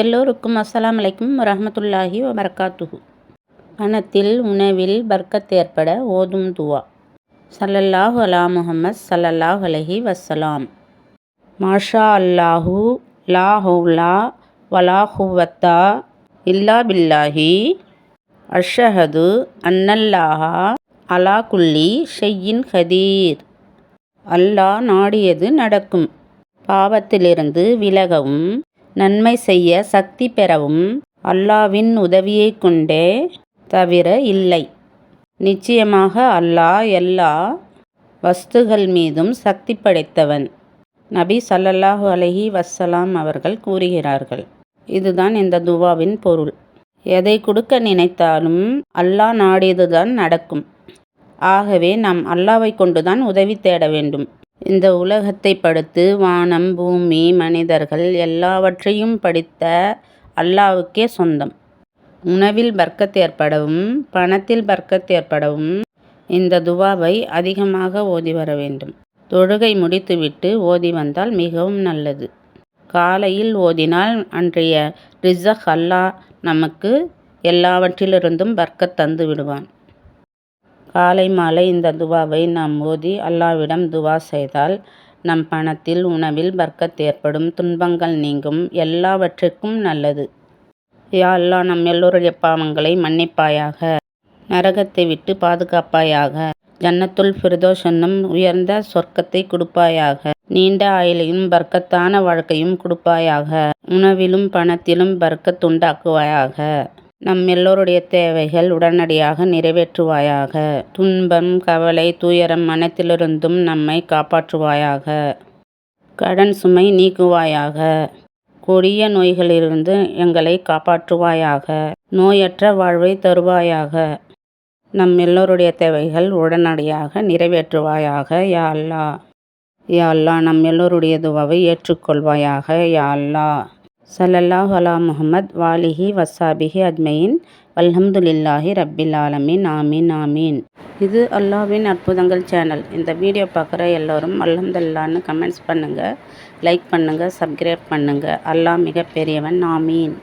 எல்லோருக்கும் அஸ்லாம் அலைக்கும் ரஹமத்துல்லாஹி வரகாத்துஹு பணத்தில் உணவில் பர்க்கத் ஏற்பட ஓதும் துவா. சல்லல்லாஹு அலா முஹம்மத் சல்லல்லாஹ் அலஹி வசலாம் மாஷா அல்லாஹு லா ஹவுலா வலா ஹுவத்தா இல்லா பில்லாஹி. அஷஹது அன்னல்லாஹா அலா குல்லி ஷெய்யின் ஹதீர். அல்லாஹ் நாடியது நடக்கும். பாவத்திலிருந்து விலகவும் நன்மை செய்ய சக்தி பெறவும் அல்லாவின் உதவியைக் கொண்டே தவிர இல்லை. நிச்சயமாக அல்லாஹ் எல்லா வஸ்துகள் மீதும் சக்தி படைத்தவன். நபி சல்லல்லாஹு அலஹி வசலாம் அவர்கள் கூறுகிறார்கள். இதுதான் இந்த துவாவின் பொருள். எதை கொடுக்க நினைத்தாலும் அல்லாஹ் நாடியதுதான் நடக்கும். ஆகவே நாம் அல்லாவை கொண்டுதான் உதவி தேட வேண்டும். இந்த உலகத்தை படுத்து வானம் பூமி மனிதர்கள் எல்லாவற்றையும் படித்த அல்லாவுக்கே சொந்தம். உணவில் பர்க்கத் ஏற்படவும் பணத்தில் பர்க்கத் ஏற்படவும் இந்த துவாவை அதிகமாக ஓதி வர வேண்டும். தொழுகை முடித்துவிட்டு ஓதி வந்தால் மிகவும் நல்லது. காலையில் ஓதினால் அன்றைய ரிசக் அல்லாஹ் நமக்கு எல்லாவற்றிலிருந்தும் பர்க்கத் தந்து விடுவான். காலை மாலை இந்த துவாவை நாம் ஓதி அல்லாவிடம் துவா செய்தால் நம் பணத்தில் உணவில் பர்க்கத் ஏற்படும் துன்பங்கள் நீங்கும் எல்லாவற்றிற்கும் நல்லது. யா அல்லாஹ் நம் எல்லோருடைய பாவங்களை மன்னிப்பாயாக. நரகத்தை விட்டு பாதுகாப்பாயாக. ஜன்னத்துல் ஃபிர்தோஸ் என்னும் உயர்ந்த சொர்க்கத்தை கொடுப்பாயாக. நீண்ட ஆயிலையும் பர்க்கத்தான வாழ்க்கையும் கொடுப்பாயாக. உணவிலும் பணத்திலும் பர்க்கத் துண்டாக்குவாயாக நம் எல்லோருடைய தேவைகள் உடனடியாக நிறைவேற்றுவாயாக. துன்பம் கவலை துயரம் மனத்திலிருந்தும் நம்மை காப்பாற்றுவாயாக. கடன் சுமை நீக்குவாயாக. கொடிய நோய்களிலிருந்து எங்களை காப்பாற்றுவாயாக. நோயற்ற வாழ்வை தருவாயாக. நம் எல்லோருடைய தேவைகள் உடனடியாக நிறைவேற்றுவாயாக. யா அல்லா. யா அல்லா நம் எல்லோருடைய துவாவை ஏற்றுக்கொள்வாயாக. யா அல்லா. சல்லல்லாஹ் அலா முஹம்மத் வாலிஹி வசாபிஹி அஜ்மையின். வல்ஹம்துலில்லாஹி ரப்பில் ஆலமீன். ஆமீன் ஆமீன். இது அல்லாவின் அற்புதங்கள் சேனல் இந்த வீடியோ பார்க்குற எல்லோரும் அல்ஹம்துல்லான்னு கமெண்ட்ஸ் பண்ணுங்கள் லைக் பண்ணுங்கள் சப்ஸ்கிரைப் பண்ணுங்கள் அல்லாஹ் மிகப்பெரியவன். ஆமீன்.